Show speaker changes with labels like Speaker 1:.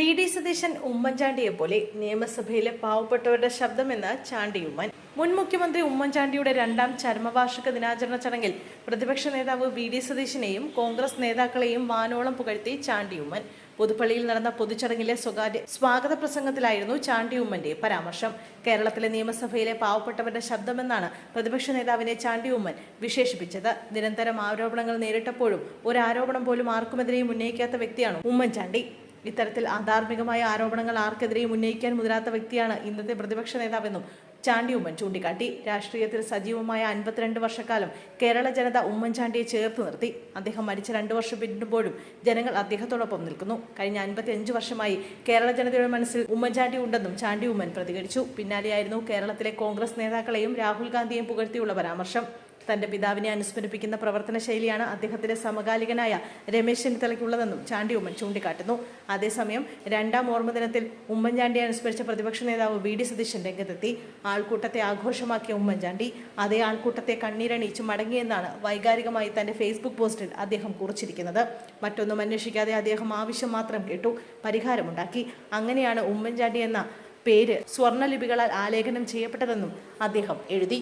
Speaker 1: V D Satheesan ഉമ്മൻചാണ്ടിയെ പോലെ നിയമസഭയിലെ പാവപ്പെട്ടവരുടെ ശബ്ദമെന്ന് ചാണ്ടിയുമ്മൻ മുൻ മുഖ്യമന്ത്രി ഉമ്മൻചാണ്ടിയുടെ രണ്ടാം ചരമവാർഷിക ദിനാചരണ ചടങ്ങിൽ പ്രതിപക്ഷ നേതാവ് വി ഡി സതീശനെയും കോൺഗ്രസ് നേതാക്കളെയും വാനോളം പുകഴ്ത്തി ചാണ്ടിയുമ്മൻ പുതുപ്പള്ളിയിൽ നടന്ന പൊതുചടങ്ങിലെ സ്വകാര്യ സ്വാഗത പ്രസംഗത്തിലായിരുന്നു ചാണ്ടിയുമ്മന്റെ പരാമർശം. കേരളത്തിലെ നിയമസഭയിലെ പാവപ്പെട്ടവരുടെ ശബ്ദമെന്നാണ് പ്രതിപക്ഷ നേതാവിനെ ചാണ്ടിയുമ്മൻ വിശേഷിപ്പിച്ചത്. നിരന്തരം ആരോപണങ്ങൾ നേരിട്ടപ്പോഴും ഒരു ആരോപണം പോലും ആർക്കുമെതിരെയും ഉന്നയിക്കാത്ത വ്യക്തിയാണ് ഉമ്മൻചാണ്ടി. ഇത്തരത്തിൽ അധാർമികമായ ആരോപണങ്ങൾ ആർക്കെതിരെയും ഉന്നയിക്കാൻ മുതിരാത്ത വ്യക്തിയാണ് ഇന്നത്തെ പ്രതിപക്ഷ നേതാവെന്നും ചാണ്ടി ഉമ്മൻ ചൂണ്ടിക്കാട്ടി. രാഷ്ട്രീയത്തിൽ സജീവമായ അൻപത്തിരണ്ട് വർഷക്കാലം കേരള ജനത ഉമ്മൻചാണ്ടിയെ ചേർത്ത് നിർത്തി. അദ്ദേഹം മരിച്ച രണ്ടു വർഷം പിന്നിടുമ്പോഴും ജനങ്ങൾ അദ്ദേഹത്തോടൊപ്പം നിൽക്കുന്നു. കഴിഞ്ഞ അൻപത്തി അഞ്ച് വർഷമായി കേരള ജനതയുടെ മനസ്സിൽ ഉമ്മൻചാണ്ടി ഉണ്ടെന്നും ചാണ്ടി ഉമ്മൻ പ്രതികരിച്ചു. പിന്നാലെയായിരുന്നു കേരളത്തിലെ കോൺഗ്രസ് നേതാക്കളെയും രാഹുൽ ഗാന്ധിയെയും പുകഴ്ത്തിയുള്ള പരാമർശം. തന്റെ പിതാവിനെ അനുസ്മരിപ്പിക്കുന്ന പ്രവർത്തന ശൈലിയാണ് അദ്ദേഹത്തിന്റെ സമകാലികനായ രമേശ് ചെന്നിത്തലയ്ക്കുള്ളതെന്നും ചാണ്ടി ഉമ്മൻ ചൂണ്ടിക്കാട്ടുന്നു. അതേസമയം രണ്ടാം ഓർമ്മദിനത്തിൽ ഉമ്മൻചാണ്ടിയെ അനുസ്മരിച്ച പ്രതിപക്ഷ നേതാവ് വി ഡി സതീശൻ രംഗത്തെത്തി. ആൾക്കൂട്ടത്തെ ആഘോഷമാക്കിയ ഉമ്മൻചാണ്ടി അതേ ആൾക്കൂട്ടത്തെ കണ്ണീരണിയിച്ച് മടങ്ങിയെന്നാണ് വൈകാരികമായി തന്റെ ഫേസ്ബുക്ക് പോസ്റ്റിൽ അദ്ദേഹം കുറിച്ചിരിക്കുന്നത്. മറ്റൊന്നും അന്വേഷിക്കാതെ അദ്ദേഹം ആവശ്യം മാത്രം കേട്ടു പരിഹാരമുണ്ടാക്കി. അങ്ങനെയാണ് ഉമ്മൻചാണ്ടി എന്ന പേര് സ്വർണലിപികളാൽ ആലേഖനം ചെയ്യപ്പെട്ടതെന്നും അദ്ദേഹം എഴുതി.